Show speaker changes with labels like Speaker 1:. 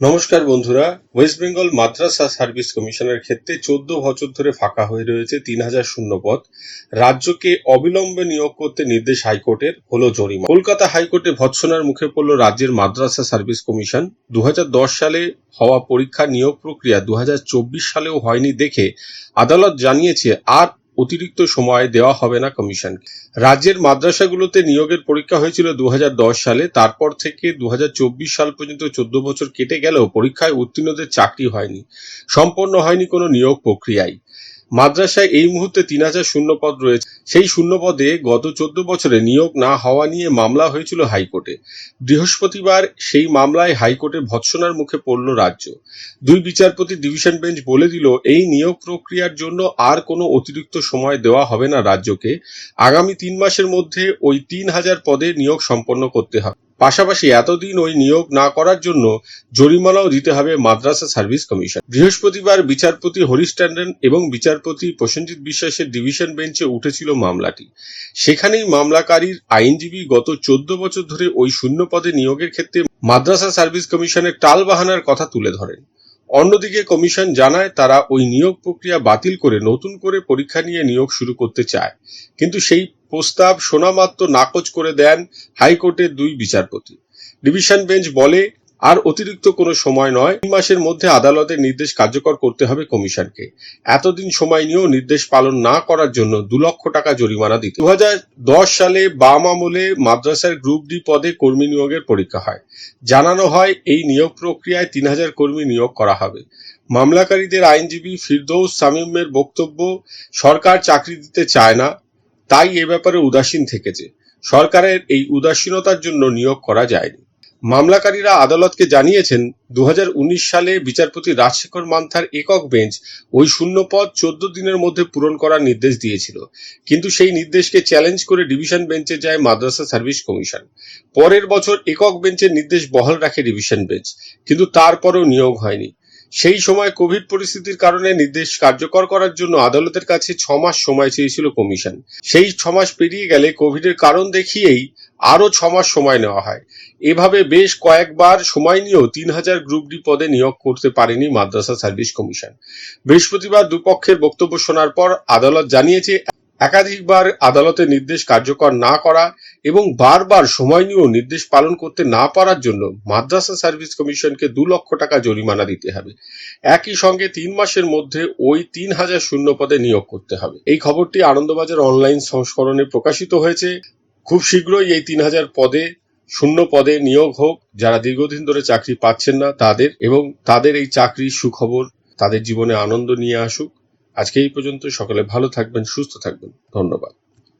Speaker 1: নমস্কার বন্ধুরা ওয়েস্ট বেঙ্গল মাদ্রাসা সার্ভিস কমিশনের ক্ষেত্রে চোদ্দ বছর ধরে ফাঁকা হয়ে রয়েছে তিন হাজার শূন্য পদ। রাজ্যকে অবিলম্বে নিয়োগ করতে নির্দেশ হাইকোর্টের, হলো জরিমা কলকাতা হাইকোর্টে ভৎসনার মুখে পড়ল রাজ্যের মাদ্রাসা সার্ভিস কমিশন দু হাজার দশ সালে হওয়া পরীক্ষা নিয়োগ প্রক্রিয়া দু হাজার চব্বিশ সালেও হয়নি দেখে আদালত জানিয়েছে, আর অতিরিক্ত সময় দেওয়া হবে না কমিশন রাজ্যের মাদ্রাসাগুলোতে নিয়োগের পরীক্ষা হয়েছিল দু হাজার দশ সালে, তারপর থেকে দু হাজার চব্বিশ সাল পর্যন্ত চোদ্দ বছর কেটে গেলেও পরীক্ষায় উত্তীর্ণদের চাকরি হয়নি। সম্পন্ন হয়নি কোনো নিয়োগ প্রক্রিয়ায়। মাদ্রাসায় এই মুহূর্তে তিন হাজার শূন্য পদ রয়েছে। সেই শূন্য পদে গত চোদ্দ বছরে নিয়োগ না হওয়া নিয়ে মামলা হয়েছিল হাইকোর্টে। বৃহস্পতিবার সেই মামলায় হাইকোর্টে ভৎসনার মুখে পড়ল রাজ্য। দুই বিচারপতি ডিভিশন বেঞ্চ বলে দিল, এই নিয়োগ প্রক্রিয়ার জন্য আর কোনো অতিরিক্ত সময় দেওয়া হবে না রাজ্যকে। আগামী তিন মাসের মধ্যে ওই তিন হাজার পদে নিয়োগ সম্পন্ন করতে হবে। পাশাপাশি এতদিন ওই নিয়োগ না করার জন্য জরিমানাও দিতে হবে মাদ্রাসা সার্ভিস কমিশন। বৃহস্পতিবার বিচারপতি হরিশ ট্যান্ডন এবং বিচারপতি প্রসেনজিৎ বিশ্বাসের ডিভিশন বেঞ্চে উঠেছিল মামলাটি। সেখানেই মামলাকারীর আইনজীবী গত চোদ্দ বছর ধরে ওই শূন্য পদে নিয়োগের ক্ষেত্রে মাদ্রাসা সার্ভিস কমিশনের টাল বাহানার কথা তুলে ধরেন। অন্যদিকে কমিশন জানায় তারা ওই নিয়োগ প্রক্রিয়া বাতিল করে নতুন করে পরীক্ষা নিয়ে নিয়োগ শুরু করতে চায়। কিন্তু সেই প্রস্তাব শোনামাত্র নাকচ করে দেন হাইকোর্টের দুই বিচারপতি। ডিভিশন বেঞ্চ বলে আর অতিরিক্ত কোনো সময় নয়। তিন মাসের মধ্যে আদালতের নির্দেশ কার্যকর করতে হবে কমিশনকে। এতদিন সময় নিয়েও নির্দেশ পালন না করার জন্য দু লক্ষ টাকা জরিমানা দিতে। দু দশ সালে বাম আমলে মাদ্রাসার গ্রুপ ডি পদে কর্মী নিয়োগের পরীক্ষা হয়। জানানো হয় এই নিয়োগ প্রক্রিয়ায় তিন হাজার কর্মী নিয়োগ করা হবে। মামলাকারীদের আইনজীবী ফিরদৌস সামিমের বক্তব্য, সরকার চাকরি দিতে চায় না, তাই এ ব্যাপারে উদাসীন থেকেছে। সরকারের এই উদাসীনতার জন্য নিয়োগ করা যায়নি। মামলাকারীরা আদালতকে জানিয়েছেন দু হাজার উনিশ সালে বিচারপতি রাজশেখর মান্থার একক বেঞ্চ ওই শূন্য পদ চোদ্দ দিনের মধ্যে পূরণ করার নির্দেশ দিয়েছিল। কিন্তু সেই নির্দেশকে চ্যালেঞ্জ করে ডিভিশন বেঞ্চে যায় মাদ্রাসা সার্ভিস কমিশন। পরের বছর একক বেঞ্চের নির্দেশ বহাল রাখে ডিভিশন বেঞ্চ, কিন্তু তারপরেও নিয়োগ হয়নি। সেই সময় কোভিড পরিস্থিতির কারণে নির্দেশ কার্যকর করার জন্য আদালতের কাছে ছ মাস সময় চেয়েছিল কমিশন। সেই ছ মাস পেরিয়ে গেলে কোভিডের কারণ দেখিয়েই আরও ছ মাস সময় নেওয়া হয়। এভাবে বেশ কয়েকবার সময় নিয়েও তিন হাজার গ্রুপ ডি পদে নিয়োগ করতে পারেনি মাদ্রাসা সার্ভিস কমিশন। বৃহস্পতিবার দুপক্ষের বক্তব্য শোনার পর আদালত জানিয়েছে, একাধিকবার আদালতের নির্দেশ কার্যকর না করা এবং বারবার সময় নিয়েও নির্দেশ পালন করতে না পারার জন্য মাদ্রাসা সার্ভিস কমিশনকে দু লক্ষ টাকা জরিমানা দিতে হবে। একই সঙ্গে তিন মাসের মধ্যে ওই তিন হাজার শূন্য পদে নিয়োগ করতে হবে। এই খবরটি আনন্দবাজার অনলাইন সংস্করণে প্রকাশিত হয়েছে। খুব শীঘ্রই এই তিন হাজার পদে, শূন্য পদে নিয়োগ হোক। যারা দীর্ঘদিন ধরে চাকরি পাচ্ছেন না, তাদের এবং তাদের এই চাকরির সুখবর, তাদের জীবনে আনন্দ নিয়ে আসুক। আজকে এই পর্যন্ত সকলে ভালো থাকবেন, সুস্থ থাকবেন। ধন্যবাদ।